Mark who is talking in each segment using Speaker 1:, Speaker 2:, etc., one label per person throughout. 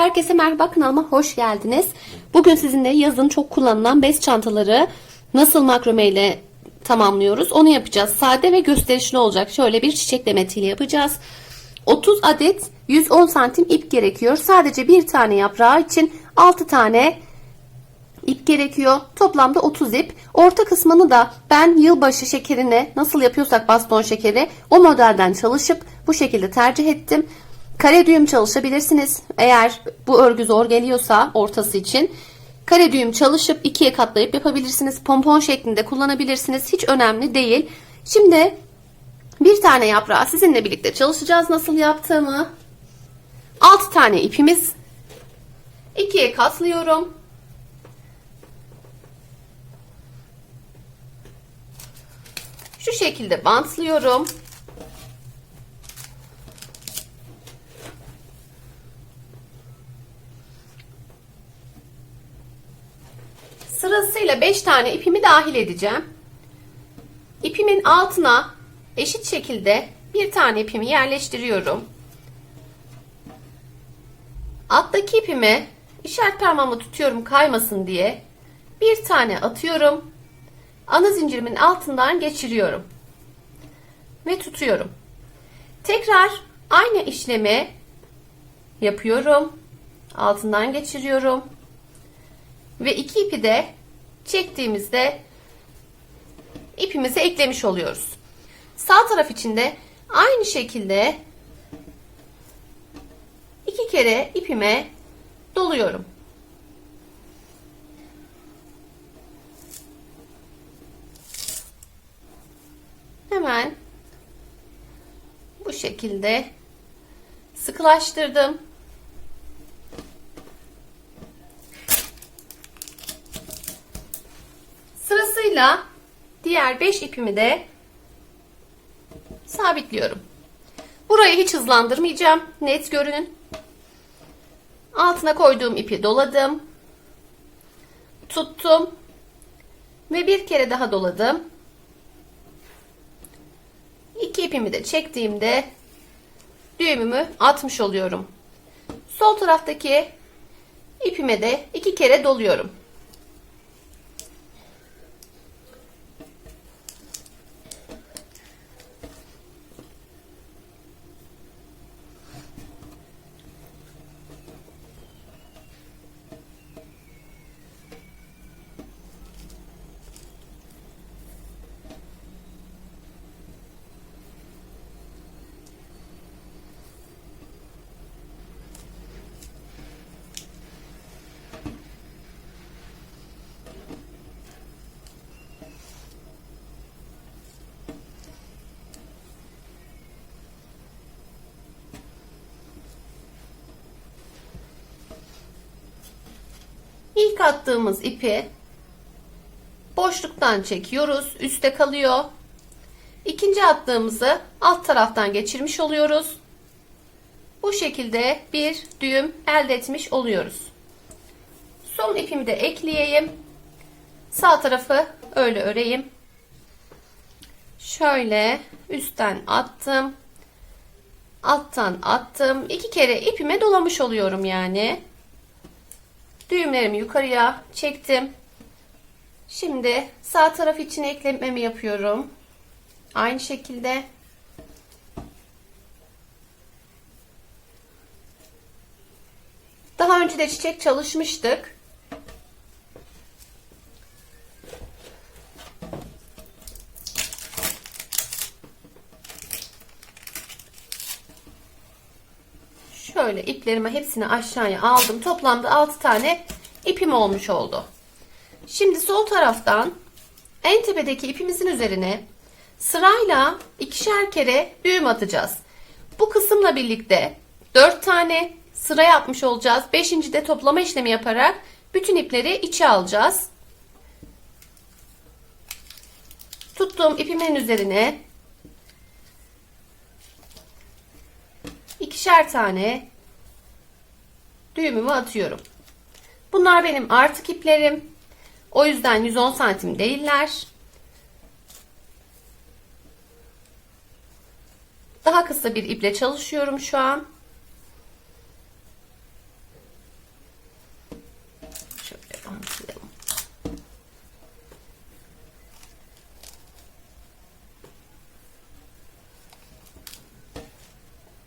Speaker 1: Herkese merhaba kanalıma hoş geldiniz. Bugün sizinle yazın çok kullanılan bez çantaları nasıl makrome ile tamamlıyoruz onu yapacağız. Sade ve gösterişli olacak. Şöyle bir çiçek demetiyle yapacağız. 30 adet 110 santim ip gerekiyor. Sadece bir tane yaprağı için 6 tane ip gerekiyor. Toplamda 30 ip. Orta kısmını da ben yılbaşı şekerine nasıl yapıyorsak baston şekeri o modelden çalışıp bu şekilde tercih ettim. Kare düğüm çalışabilirsiniz. Eğer bu örgü zor geliyorsa ortası için. Kare düğüm çalışıp ikiye katlayıp yapabilirsiniz. Pompon şeklinde kullanabilirsiniz. Hiç önemli değil. Şimdi bir tane yaprağı sizinle birlikte çalışacağız nasıl yaptığımı. 6 tane ipimiz. ikiye katlıyorum. Şu şekilde bantlıyorum. Sırasıyla 5 tane ipimi dahil edeceğim. İpimin altına eşit şekilde bir tane ipimi yerleştiriyorum. Alttaki ipimi işaret parmağımı tutuyorum kaymasın diye. Bir tane atıyorum. Ana zincirimin altından geçiriyorum. Ve tutuyorum. Tekrar aynı işlemi yapıyorum. Altından geçiriyorum. Ve iki ipi de çektiğimizde ipimizi eklemiş oluyoruz. Sağ taraf için de aynı şekilde iki kere ipime doluyorum. Hemen bu şekilde sıkılaştırdım. Sırasıyla diğer 5 ipimi de sabitliyorum. Burayı hiç hızlandırmayacağım. Net görünün. Altına koyduğum ipi doladım. Tuttum. Ve bir kere daha doladım. İki ipimi de çektiğimde düğümümü atmış oluyorum. Sol taraftaki ipime de iki kere doluyorum. İlk attığımız ipi boşluktan çekiyoruz. Üste kalıyor. İkinci attığımızı alt taraftan geçirmiş oluyoruz. Bu şekilde bir düğüm elde etmiş oluyoruz. Son ipimi de ekleyeyim. Sağ tarafı öyle öreyim. Şöyle üstten attım. Alttan attım. İki kere ipime dolamış oluyorum yani. Düğümlerimi yukarıya çektim. Şimdi sağ taraf için eklememi yapıyorum. Aynı şekilde. Daha önce de çiçek çalışmıştık. Şöyle iplerimi hepsini aşağıya aldım. Toplamda 6 tane ipim olmuş oldu. Şimdi sol taraftan en tepedeki ipimizin üzerine sırayla ikişer kere düğüm atacağız. Bu kısımla birlikte 4 tane sıra yapmış olacağız. 5. de toplama işlemi yaparak bütün ipleri içe alacağız. Tuttuğum ipimin üzerine ikişer tane düğümümü atıyorum. Bunlar benim artık iplerim. O yüzden 110 santim değiller. Daha kısa bir iple çalışıyorum şu an. Şöyle bantlayalım.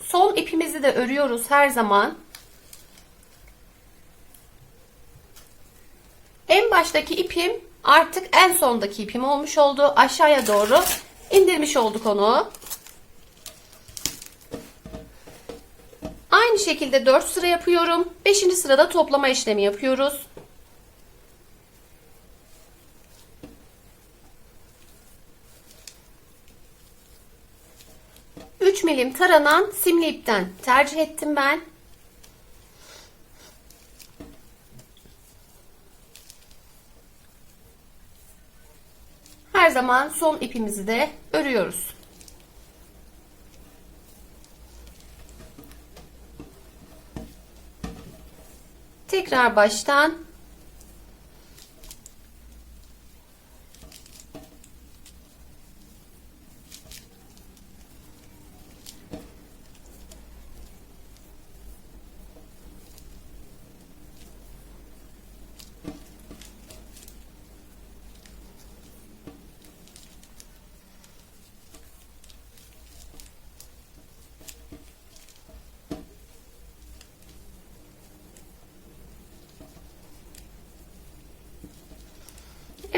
Speaker 1: Sol ipimizi de örüyoruz her zaman. Baştaki ipim artık en sondaki ipim olmuş oldu. Aşağıya doğru indirmiş olduk onu. Aynı şekilde 4 sıra yapıyorum. 5. sırada toplama işlemi yapıyoruz. Milim taranan simli ipten tercih ettim ben. Her zaman son ipimizi de örüyoruz. Tekrar baştan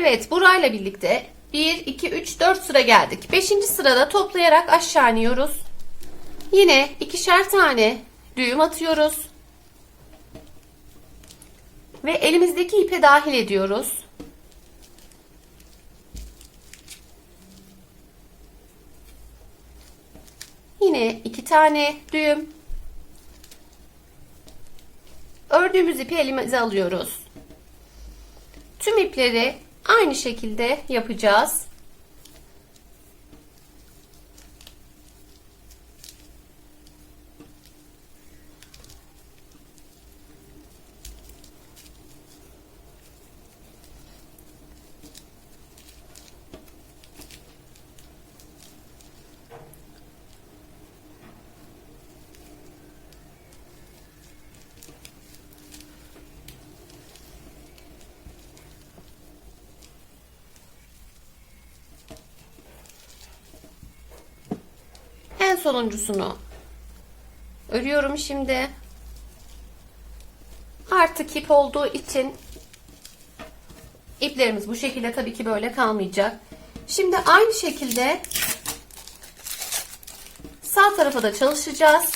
Speaker 1: Evet burayla birlikte 1, 2, 3, 4 sıra geldik. 5. sırada toplayarak aşağı iniyoruz. Yine ikişer tane düğüm atıyoruz. Ve elimizdeki ipe dahil ediyoruz. Yine iki tane düğüm. Ördüğümüz ipi elimize alıyoruz. Tüm ipleri aynı şekilde yapacağız. En sonuncusunu örüyorum şimdi. Artık ip olduğu için iplerimiz bu şekilde tabii ki böyle kalmayacak. Şimdi aynı şekilde sağ tarafa da çalışacağız.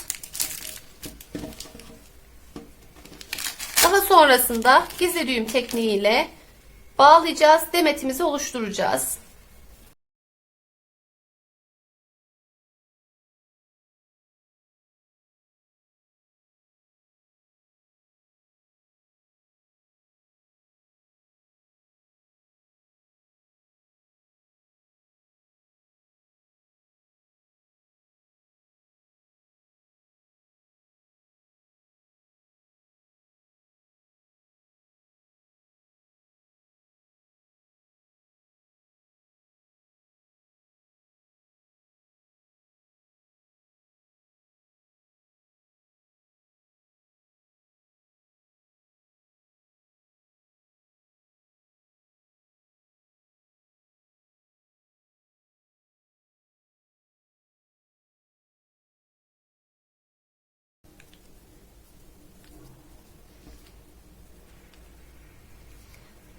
Speaker 1: Daha sonrasında gizli düğüm tekniğiyle bağlayacağız. Demetimizi oluşturacağız.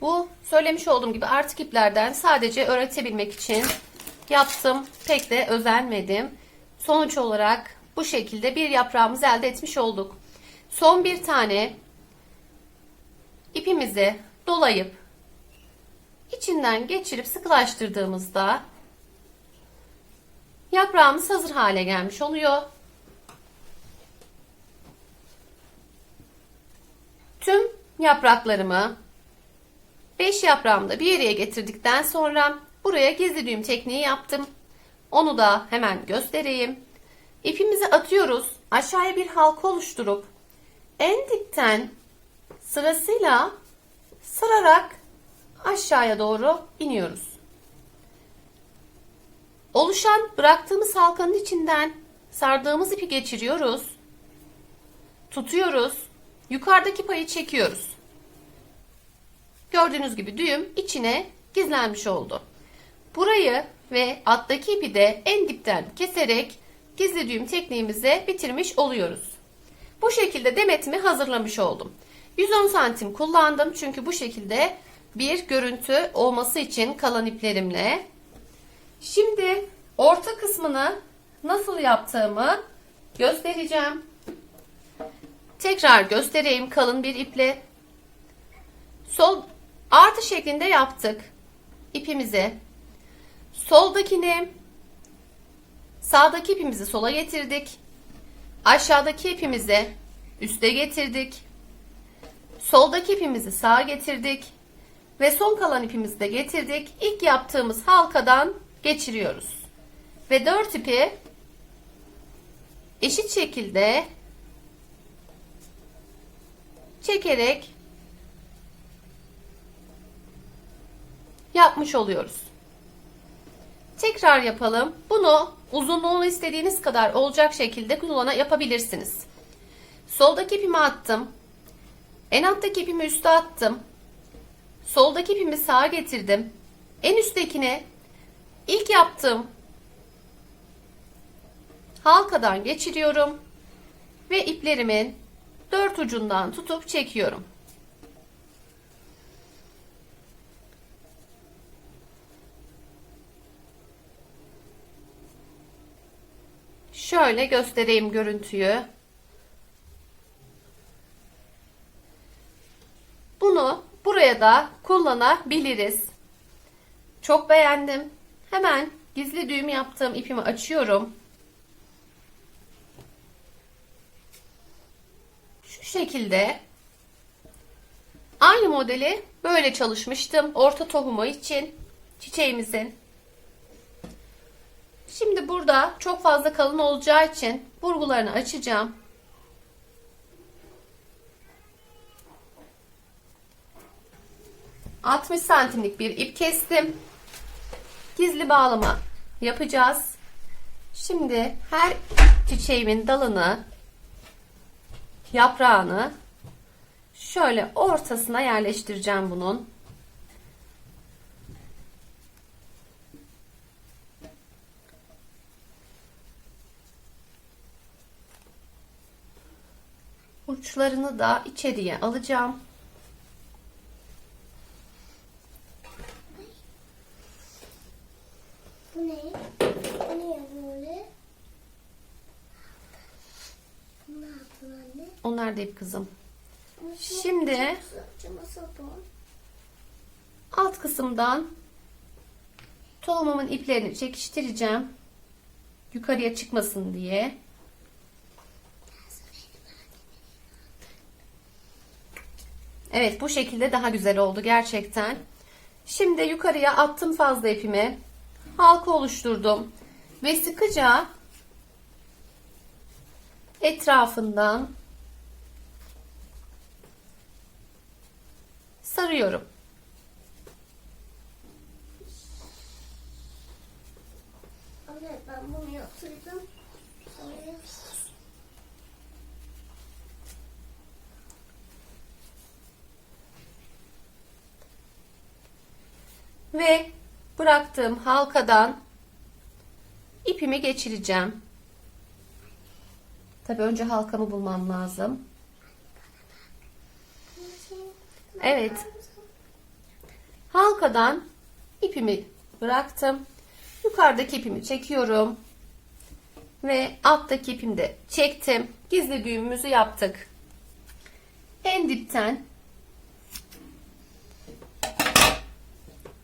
Speaker 1: Bu söylemiş olduğum gibi artık iplerden sadece öğretebilmek için yaptım. Pek de özenmedim. Sonuç olarak bu şekilde bir yaprağımızı elde etmiş olduk. Son bir tane ipimizi dolayıp içinden geçirip sıkılaştırdığımızda yaprağımız hazır hale gelmiş oluyor. Tüm yapraklarımı 5 yaprağımı da bir yere getirdikten sonra buraya gizli düğüm tekniği yaptım. Onu da hemen göstereyim. İpimizi atıyoruz. Aşağıya bir halka oluşturup en dipten sırasıyla sırarak aşağıya doğru iniyoruz. Oluşan bıraktığımız halkanın içinden sardığımız ipi geçiriyoruz. Tutuyoruz. Yukarıdaki payı çekiyoruz. Gördüğünüz gibi düğüm içine gizlenmiş oldu. Burayı ve alttaki ipi de en dipten keserek gizli düğüm tekniğimizi bitirmiş oluyoruz. Bu şekilde demetimi hazırlamış oldum. 110 santim kullandım çünkü bu şekilde bir görüntü olması için kalan iplerimle. Şimdi orta kısmını nasıl yaptığımı göstereceğim. Tekrar göstereyim kalın bir iple. Sol artı şeklinde yaptık ipimizi. Soldakini sağdaki ipimizi sola getirdik. Aşağıdaki ipimizi üste getirdik. Soldaki ipimizi sağa getirdik. Ve son kalan ipimizi de getirdik. İlk yaptığımız halkadan geçiriyoruz. Ve dört ipi eşit şekilde çekerek yapmış oluyoruz. Tekrar yapalım. Bunu uzunluğunu istediğiniz kadar olacak şekilde kullana yapabilirsiniz. Soldaki ipimi attım. En alttaki ipimi üste attım. Soldaki ipimi sağa getirdim. En üsttekine ilk yaptığım halkadan geçiriyorum ve iplerimin dört ucundan tutup çekiyorum. Şöyle göstereyim görüntüyü. Bunu buraya da kullanabiliriz. Çok beğendim. Hemen gizli düğüm yaptığım ipimi açıyorum. Şu şekilde aynı modeli böyle çalışmıştım. Orta tohumu için çiçeğimizin. Şimdi burada çok fazla kalın olacağı için burgularını açacağım. ...60 santimlik bir ip kestim. Gizli bağlama yapacağız. Şimdi her çiçeğimin dalını... ...yaprağını... ...şöyle ortasına yerleştireceğim bunun. Uçlarını da içeriye alacağım.
Speaker 2: Bu ne? Bu ne böyle? Ne yaptın anne?
Speaker 1: Onlar da ip kızım. Şimdi alt kısımdan tohumumun iplerini çekiştireceğim. Yukarıya çıkmasın diye. Evet bu şekilde daha güzel oldu gerçekten. Şimdi yukarıya attım fazla ipimi. Halka oluşturdum. Ve sıkıca etrafından sarıyorum.
Speaker 2: Anne ben bunu yapsaydım.
Speaker 1: Ve bıraktığım halkadan ipimi geçireceğim. Tabi önce halkamı bulmam lazım. Evet. Halkadan ipimi bıraktım. Yukarıdaki ipimi çekiyorum. Ve alttaki ipimi de çektim. Gizli düğümümüzü yaptık. En dipten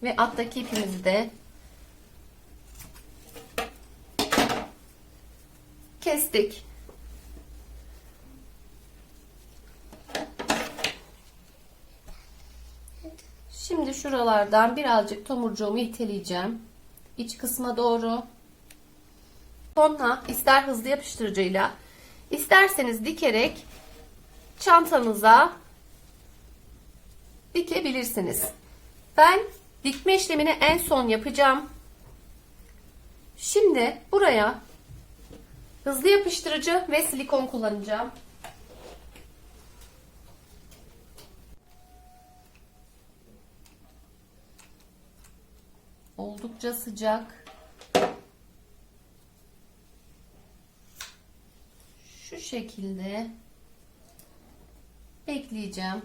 Speaker 1: ve alttaki ipimizi de kestik. Şimdi şuralardan birazcık tomurcuğumu iteleyeceğim. İç kısma doğru. Sonra ister hızlı yapıştırıcıyla isterseniz dikerek çantanıza dikebilirsiniz. Ben dikme işlemini en son yapacağım. Şimdi buraya hızlı yapıştırıcı ve silikon kullanacağım. Oldukça sıcak. şekilde bekleyeceğim.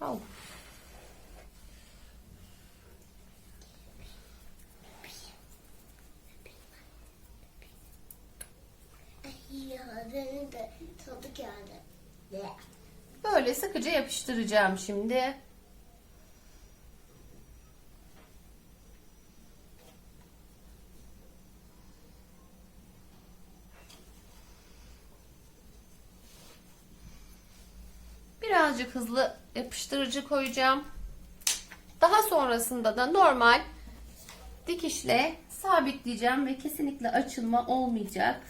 Speaker 1: Au.
Speaker 2: Ay ya benim de tadı geldi. Ne?
Speaker 1: Böyle sıkıca yapıştıracağım şimdi. Birazcık hızlı yapıştırıcı koyacağım. Daha sonrasında da normal dikişle sabitleyeceğim ve kesinlikle açılma olmayacak.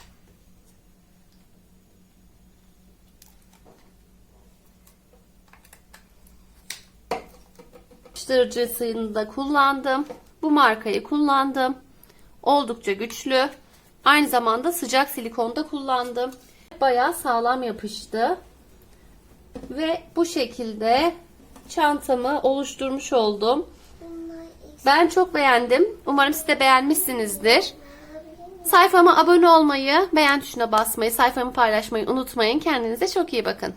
Speaker 1: Yapıştırıcısını da kullandım. Bu markayı kullandım. Oldukça güçlü. Aynı zamanda sıcak silikonda kullandım. Bayağı sağlam yapıştı. Ve bu şekilde çantamı oluşturmuş oldum. Ben çok beğendim. Umarım siz de beğenmişsinizdir. Sayfama abone olmayı, beğen tuşuna basmayı, sayfamı paylaşmayı unutmayın. Kendinize çok iyi bakın.